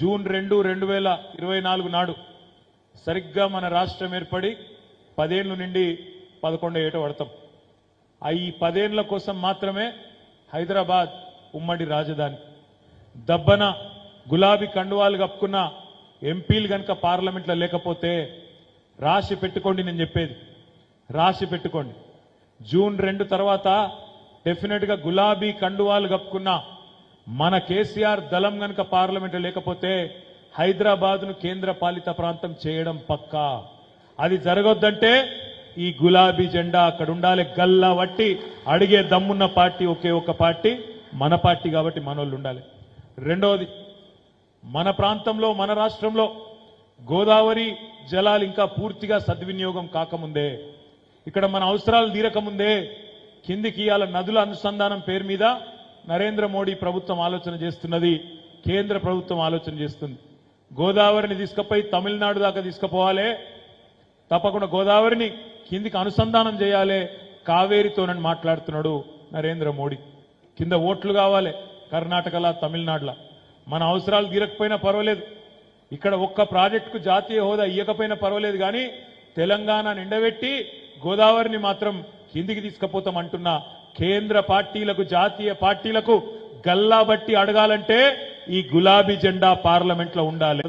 June రెండు రెండు వేల ఇరవై నాలుగు నాడు సరిగ్గా మన రాష్ట్రం ఏర్పడి పదేళ్ళు నుండి పదకొండు ఏట పడతాం. ఈ పదేళ్ళ కోసం మాత్రమే హైదరాబాద్ ఉమ్మడి రాజధాని. దబ్బన గులాబీ కండువాలు కప్పుకున్న ఎంపీలు కనుక పార్లమెంట్లో లేకపోతే రాసి పెట్టుకోండి నేను చెప్పేది. రాసి పెట్టుకోండి. జూన్ రెండు తర్వాత డెఫినెట్గా గులాబీ కండువాలు కప్పుకున్న మన కేసీఆర్ దళం గనక పార్లమెంట్ లేకపోతే హైదరాబాద్ను కేంద్ర పాలిత ప్రాంతం చేయడం పక్కా. అది జరగొద్దంటే ఈ గులాబీ జెండా అక్కడ ఉండాలి. గల్లా వట్టి అడిగే దమ్మున్న పార్టీ ఒకే ఒక పార్టీ మన పార్టీ కాబట్టి మనోళ్ళు ఉండాలి. రెండవది మన ప్రాంతంలో మన రాష్ట్రంలో గోదావరి జలాలు ఇంకా పూర్తిగా సద్వినియోగం కాకముందే ఇక్కడ మన అవసరాలు తీరకముందే కిందికి ఇవాళ నదుల అనుసంధానం పేరు మీద నరేంద్ర మోడీ ప్రభుత్వం ఆలోచన చేస్తున్నది కేంద్ర ప్రభుత్వం ఆలోచన చేస్తుంది. గోదావరిని తీసుకుపోయి తమిళనాడు దాకా తీసుకుపోవాలి. తప్పకుండా గోదావరిని కిందికి అనుసంధానం చేయాలి. కావేరితోనని మాట్లాడుతున్నాడు నరేంద్ర మోడీ. కింద ఓట్లు కావాలి కర్ణాటకలా తమిళనాడులా. మన అవసరాలు తీరకపోయినా పర్వాలేదు. ఇక్కడ ఒక్క ప్రాజెక్టుకు జాతీయ హోదా ఇవ్వకపోయినా పర్వాలేదు కానీ తెలంగాణ నిండబెట్టి గోదావరిని మాత్రం కిందికి తీసుకుపోతాం అంటున్న కేంద్ర పార్టీలకు జాతీయ పార్టీలకు గల్లా బట్టి అడగాలంటే ఈ గులాబీ జెండా పార్లమెంట్లో ఉండాలి.